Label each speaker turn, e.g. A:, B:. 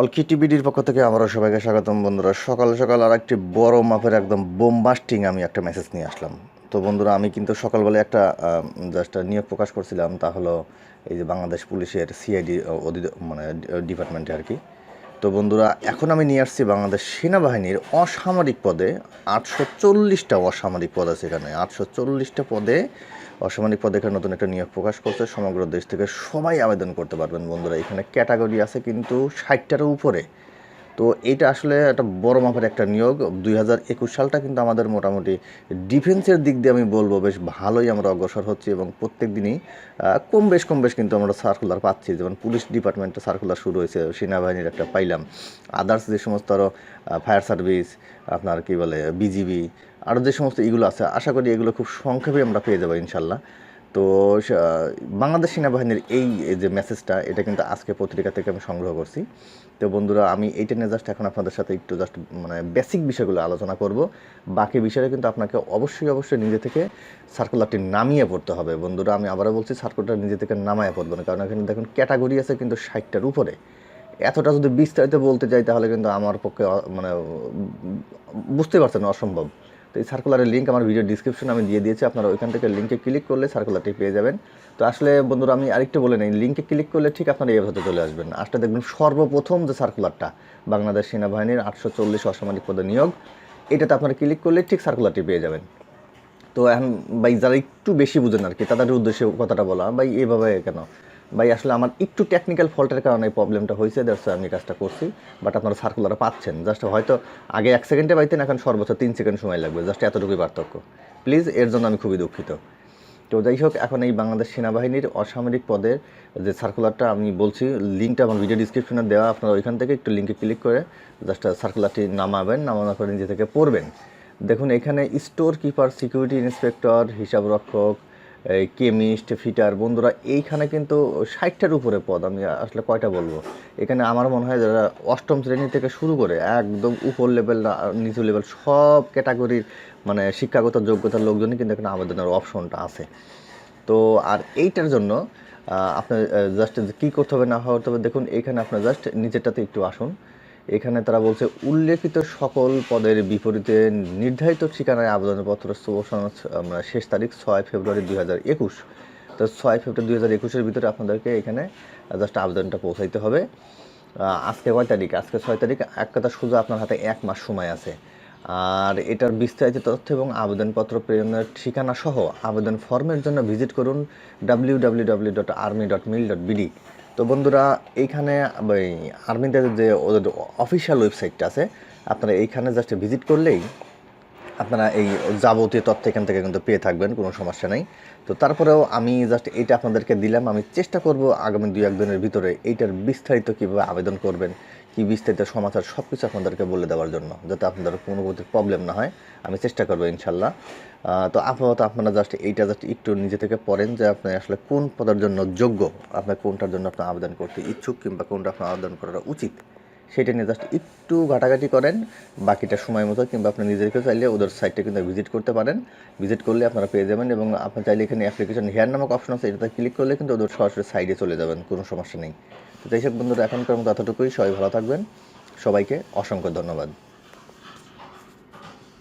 A: অলকি টিভিডির পক্ষ থেকে আমারও সবাইকে স্বাগতম বন্ধুরা। সকাল সকাল আর একটি বড় মাপের একদম বোমবাস্টিং আমি একটা মেসেজ নিয়ে আসলাম। তো বন্ধুরা, আমি কিন্তু সকালবেলা একটা জাস্ট নিয়োগ প্রকাশ করছিলাম, তা হলো এই যে বাংলাদেশ পুলিশের সিআইডি অধি মানে ডিপার্টমেন্টে আর কি। তো বন্ধুরা, এখন আমি নিয়ে আসছি বাংলাদেশ সেনাবাহিনীর অসামরিক পদে। আটশো চল্লিশটা অসামরিক পদ আছে এখানে। আটশো চল্লিশটা পদে অসামরিক পদে নতুন একটা নিয়োগ প্রকাশ করছে। সমগ্র দেশ থেকে সবাই আবেদন করতে পারবেন বন্ধুরা। এখানে ক্যাটাগরি আছে কিন্তু ষাটটার উপরে। তো এটা আসলে একটা বড় মাপের একটা নিয়োগ। দুই হাজার একুশ সালটা কিন্তু আমাদের মোটামুটি ডিফেন্সের দিক দিয়ে আমি বলব বেশ ভালোই আমরা অগ্রসর হচ্ছি এবং প্রত্যেক দিনই কম বেশ কম বেশ কিন্তু আমরা সার্কুলার পাচ্ছি। যেমন পুলিশ ডিপার্টমেন্টে সার্কুলার শুরু হয়েছে, সেনাবাহিনীর একটা পাইলাম। আদার্স যে সমস্ত আরও ফায়ার সার্ভিস আপনার কি বলে বিজিবি আরও যে সমস্ত এগুলো আছে, আশা করি এগুলো খুব সংক্ষেপে আমরা পেয়ে যাব ইনশাল্লাহ। তো বাংলাদেশ সেনাবাহিনীর এই যে মেসেজটা এটা কিন্তু আজকে পত্রিকা থেকে আমি সংগ্রহ করছি। তো বন্ধুরা, আমি এইটা নিয়ে জাস্ট এখন আপনাদের সাথে একটু জাস্ট মানে বেসিক বিষয়গুলো আলোচনা করব। বাকি বিষয়ে কিন্তু আপনাকে অবশ্যই অবশ্যই নিজে থেকে সার্কুলারটি নামিয়ে পড়তে হবে। বন্ধুরা, আমি আবারও বলছি সার্কুলারটা নিজে থেকে নামায় পড়বে না। কারণ এখানে দেখুন ক্যাটাগরি আছে কিন্তু ষাটটার উপরে। এতটা যদি বিস্তারিত বলতে যাই, তাহলে কিন্তু আমার পক্ষে মানে বুঝতে পারছেন, অসম্ভব। তো এই সার্কুলারের লিঙ্ক আমার ভিডিও ডিসক্রিপশন আমি দিয়ে দিয়েছি, আপনারা ওইখান থেকে লিঙ্কে ক্লিক করলে সার্কুলারটি পেয়ে যাবেন। তো আসলে বন্ধুরা, আমি আরেকটু বলে নেই লিঙ্কে ক্লিক করলে ঠিক আপনারা হতে চলে আসবেন। আসলে দেখবেন সর্বপ্রথম যে সার্কুলারটা বাংলাদেশ সেনাবাহিনীর আটশো চল্লিশ অসামরিক পদে নিয়োগ, এটাতে আপনারা ক্লিক করলে ঠিক সার্কুলারটি পেয়ে যাবেন। তো এখন ভাই, যারা একটু বেশি বুঝেন আর কি, তাদের উদ্দেশ্যে কথাটা বলা, ভাই, এভাবে কেন? ভাই, আসলে আমার একটু টেকনিক্যাল ফল্টের কারণে এই প্রবলেমটা হয়েছে দ্যাটস আমি কাজটা করছি বাট আপনারা সার্কুলার পাচ্ছেন। জাস্ট হয়তো আগে এক সেকেন্ডে পাইতেন, এখন সর্বোচ্চ তিন সেকেন্ড সময় লাগবে জাস্ট এতটুকুই পার্থক্য। প্লিজ এর জন্য আমি খুবই দুঃখিত। তো যাই হোক, এখন এই বাংলাদেশ সেনাবাহিনীর অসামরিক পদের যে সার্কুলারটা আমি বলছি লিঙ্কটা আমার ভিডিও ডিসক্রিপশনে দেওয়া, আপনারা ওইখান থেকে একটু লিঙ্কে ক্লিক করে জাস্ট সার্কুলারটি নামাবেন, নামানোর পরে নিজে থেকে পড়বেন। দেখুন, এখানে স্টোর কিপার সিকিউরিটি ইন্সপেক্টর হিসাবরক্ষক কেমিস্ট, ফিটার, বন্ধুরা, এইখানে কিন্তু ষাটটার উপরে পদ, আমি আসলে কয়টা বলব? এখানে আমার মনে হয় যারা অষ্টম শ্রেণি থেকে শুরু করে একদম উপর লেভেল নিচু লেভেল সব ক্যাটাগরির মানে শিক্ষাগত যোগ্যতার লোকজনই কিন্তু এখানে আবেদনের অপশনটা আছে। তো আর এইটার জন্য আপনার জাস্ট কী করতে হবে না হতে হবে, দেখুন, এখানে আপনার জাস্ট নিচেরটাতে একটু আসুন। এখানে তারা বলছে, উল্লেখিত সকল পদের বিপরীতে নির্ধারিত ঠিকানায় আবেদনপত্র শেষ তারিখ ছয় ফেব্রুয়ারি দুই একুশ। তো ছয় ফেব্রুয়ারি দুই হাজার একুশের ভিতরে আপনাদেরকে এখানে জাস্ট আবেদনটা পৌঁছাইতে হবে। আজকে কয় তারিখ? আজকে ছয় তারিখ। এক কথা সোজা আপনার হাতে এক মাস সময় আছে। আর এটার বিস্তারিত তথ্য এবং আবেদনপত্র প্রেরণের ঠিকানা সহ আবেদন ফর্মের জন্য ভিজিট করুন W W W dot army dot mil dot BD তো বন্ধুরা, এইখানে আর্মিতে যে ওদের অফিসিয়াল ওয়েবসাইটটা আছে, আপনারা এইখানে জাস্ট ভিজিট করলেই আপনারা এই যাবতীয় তথ্য এখান থেকে কিন্তু পেয়ে থাকবেন, কোনো সমস্যা নেই। তো তারপরেও আমি জাস্ট এটা আপনাদেরকে দিলাম। আমি চেষ্টা করব আগামী দুই একদিনের ভিতরে এইটার বিস্তারিত কীভাবে আবেদন করবেন কি বিস্তারিত সমাচার সব কিছু আপনাদেরকে বলে দেওয়ার জন্য, যাতে আপনাদের কোনো প্রবলেম না হয়, আমি চেষ্টা করব ইনশাল্লাহ তো আপাতত আপনারা জাস্ট এইটা জাস্ট একটু নিজে থেকে পড়েন যে আপনি আসলে কোন পদের জন্য যোগ্য, আপনার কোনটার জন্য আপনি আবেদন করতে ইচ্ছুক কিংবা কোনটা আপনার আবেদন করা উচিত। সেটা নিয়ে জাস্ট একটু ঘাটাঘাটি করেন, বাকিটা সময় মতো কিংবা আপনি নিজেকে চাইলে ওদের সাইটটা কিন্তু ভিজিট করতে পারেন। ভিজিট করলে আপনারা পেয়ে যাবেন এবং আপনার চাইলে এখানে অ্যাপ্লিকেশন হেয়ার নামক অপশন আছে, এটাতে ক্লিক করলে কিন্তু ওদের সরাসরি সাইডে চলে যাবেন, কোনো সমস্যা নেই। তো যাই হোক বন্ধুরা, এখনকার মতো এতটুকুই, সবাই ভালো থাকবেন। সবাইকে অসংখ্য ধন্যবাদ।